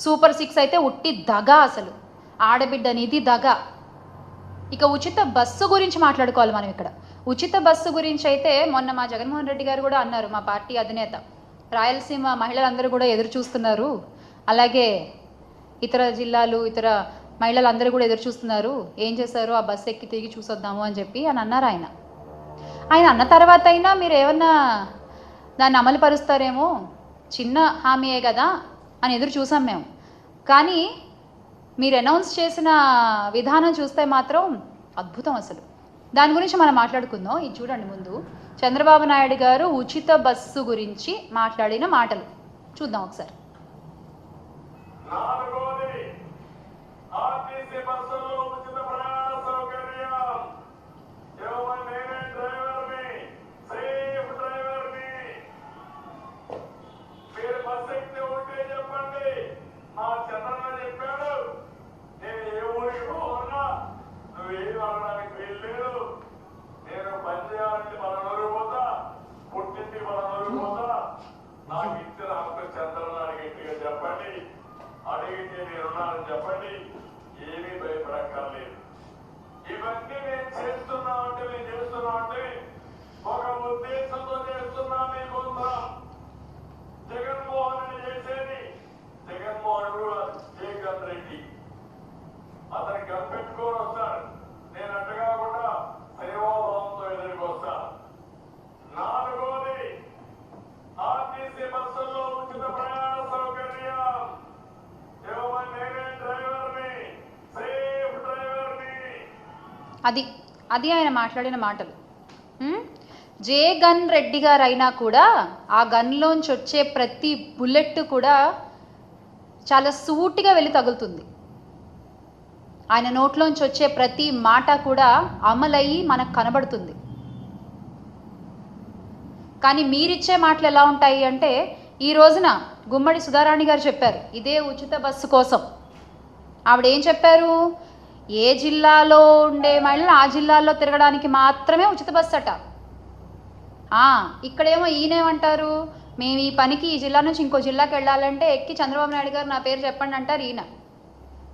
Super six అయితే ఉట్టి దగ అసలు. ఆడబిడ్డ నిధి దగ. ఇక ఉచిత బస్సు గురించి మాట్లాడుకోవాలి మనం ఇక్కడ. ఉచిత బస్సు గురించి అయితే మొన్న మా జగన్మోహన్ రెడ్డి గారు కూడా అన్నారు మా పార్టీ అధినేత. రాయలసీమ మహిళలందరూ కూడా ఎదురు చూస్తున్నారు. అలాగే ఇతర జిల్లాలు ఇతర మహిళలందరూ కూడా ఎదురు చూస్తున్నారు. ఏం చేశారు? ఆ బస్సు ఎక్కి తిరిగి చూసొద్దాము అని చెప్పి అని అన్నారు ఆయన. ఆయన అన్న తర్వాత అయినా మీరు ఏమన్నా దాన్ని అమలు పరుస్తారేమో చిన్న హామీయే కదా. అని ఎదురు చూసాం మేము. కానీ మీరు అనౌన్స్ చేసిన విధానం చూస్తే మాత్రం అద్భుతం అసలు. దాని గురించి మనం మాట్లాడుకుందాం. ఇది చూడండి ముందు. చంద్రబాబు నాయుడు గారు ఉచిత బస్సు గురించి మాట్లాడిన మాటలు. చూద్దాం ఒకసారి. నాలుగోది ఆర్టీసీ బస్సుల్లో నేనున్నానని ఏమీ భయపడక్కర్లేదు. ఇవన్నీ నేను చేస్తున్నా అంటే నేను చేస్తున్నా అంటే ఒక ఉద్దేశంతో చేస్తున్నా మీకు అది అది ఆయన మాట్లాడిన మాటలు. జే గన్ రెడ్డి గారు అయినా కూడా ఆ గన్లోంచి వచ్చే ప్రతి బుల్లెట్ కూడా చాలా సూటిగా వెళ్ళి తగులుతుంది. ఆయన నోట్లోంచి వచ్చే ప్రతి మాట కూడా అమలయ్యి మనకు కనబడుతుంది. కానీ మీరిచ్చే మాటలు ఎలా ఉంటాయి అంటే ఈ రోజున గుమ్మడి సుధారాణి గారు చెప్పారు ఇదే ఉచిత బస్సు కోసం. ఆవిడ ఏం చెప్పారు? ఏ జిల్లాలో ఉండే మహిళలు ఆ జిల్లాలో తిరగడానికి మాత్రమే ఉచిత బస్సు అట. ఇక్కడేమో ఈయనేమంటారు? మేము ఈ పనికి ఈ జిల్లా నుంచి ఇంకో జిల్లాకి వెళ్ళాలంటే ఎక్కి చంద్రబాబు నాయుడు గారు నా పేరు చెప్పండి అంటారు ఈయన.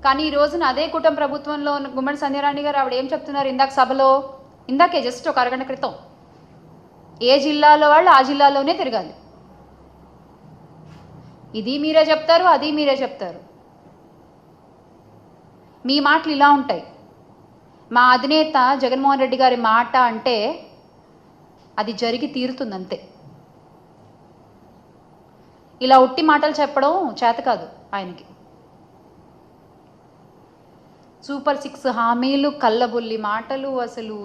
కానీ ఈ రోజున అదే కుటుంబ ప్రభుత్వంలో ఉన్న గుమ్మడి సంధ్యారాణి గారు ఆవిడ ఏం చెప్తున్నారు ఇందాక సభలో? ఇందాకే జస్ట్ ఒక అరగంట క్రితం. ఏ జిల్లాలో వాళ్ళు ఆ జిల్లాలోనే తిరగాలి. ఇది మీరే చెప్తారు అది మీరే చెప్తారు. మీ మాటలు ఇలా ఉంటాయి. మా అధినేత జగన్మోహన్ రెడ్డి గారి మాట అంటే అది జరిగి తీరుతుంది అంతే ఇలా ఉట్టి మాటలు చెప్పడం చేత కాదు ఆయనకి. సూపర్ సిక్స్ హామీలు కళ్ళబుల్లి మాటలు అసలు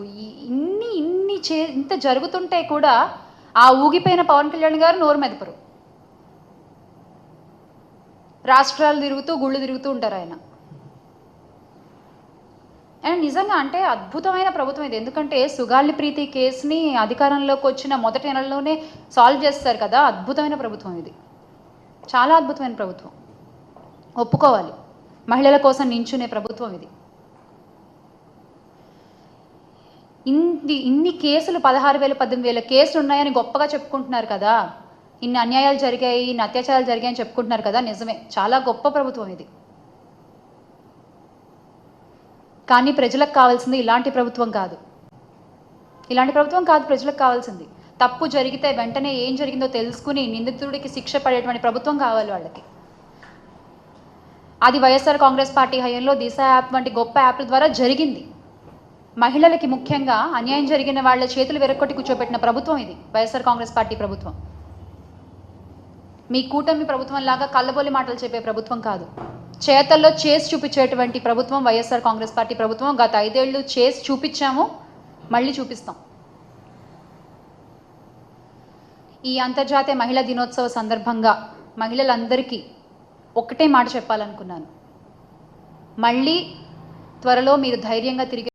ఇన్ని ఇన్ని చే ఇంత జరుగుతుంటే కూడా ఆ ఊగిపోయిన పవన్ కళ్యాణ్ గారు నోరు మెదపరు. రాష్ట్రాలు తిరుగుతూ గుళ్ళు తిరుగుతూ ఉంటారు ఆయన. అండ్ నిజంగా అంటే అద్భుతమైన ప్రభుత్వం ఇది. ఎందుకంటే సుగాలి ప్రీతి కేసుని అధికారంలోకి వచ్చిన మొదటి నెలలోనే సాల్వ్ చేస్తారు కదా. అద్భుతమైన ప్రభుత్వం ఇది. చాలా అద్భుతమైన ప్రభుత్వం. ఒప్పుకోవాలి. మహిళల కోసం నించునే ప్రభుత్వం ఇది. ఇన్ని ఇన్ని కేసులు పదహారు వేల పద్దెనిమిది వేల కేసులు ఉన్నాయని గొప్పగా చెప్పుకుంటున్నారు కదా. ఇన్ని అన్యాయాలు జరిగాయి ఇన్ని అత్యాచారాలు జరిగాయని చెప్పుకుంటున్నారు కదా. నిజమే. చాలా గొప్ప ప్రభుత్వం ఇది. కానీ ప్రజలకు కావాల్సింది ఇలాంటి ప్రభుత్వం కాదు. ఇలాంటి ప్రభుత్వం కాదు ప్రజలకు కావాల్సింది. తప్పు జరిగితే వెంటనే ఏం జరిగిందో తెలుసుకుని నిందితుడికి శిక్ష పడేటువంటి ప్రభుత్వం కావాలి వాళ్ళకి. అది వైఎస్ఆర్ కాంగ్రెస్ పార్టీ హయంలో దిశ యాప్ వంటి గొప్ప యాప్ల ద్వారా జరిగింది. మహిళలకి ముఖ్యంగా అన్యాయం జరిగిన వాళ్ళ చేతులు వెరక్కొట్టి కూర్చోబెట్టిన ప్రభుత్వం ఇది వైఎస్ఆర్ కాంగ్రెస్ పార్టీ ప్రభుత్వం. మీ కూటమి ప్రభుత్వం లాగా కళ్ళబోలి మాటలు చెప్పే ప్రభుత్వం కాదు. చేతల్లో చేసి చూపించేటువంటి ప్రభుత్వం వైఎస్ఆర్ కాంగ్రెస్ పార్టీ ప్రభుత్వం గత ఐదేళ్ళు చేసి చూపించాము మళ్ళీ చూపిస్తాం. ఈ అంతర్జాతీయ మహిళా దినోత్సవ సందర్భంగా మహిళలందరికీ ఒకటే మాట చెప్పాలనుకున్నాను. మళ్ళీ త్వరలో మీరు ధైర్యంగా తిరిగి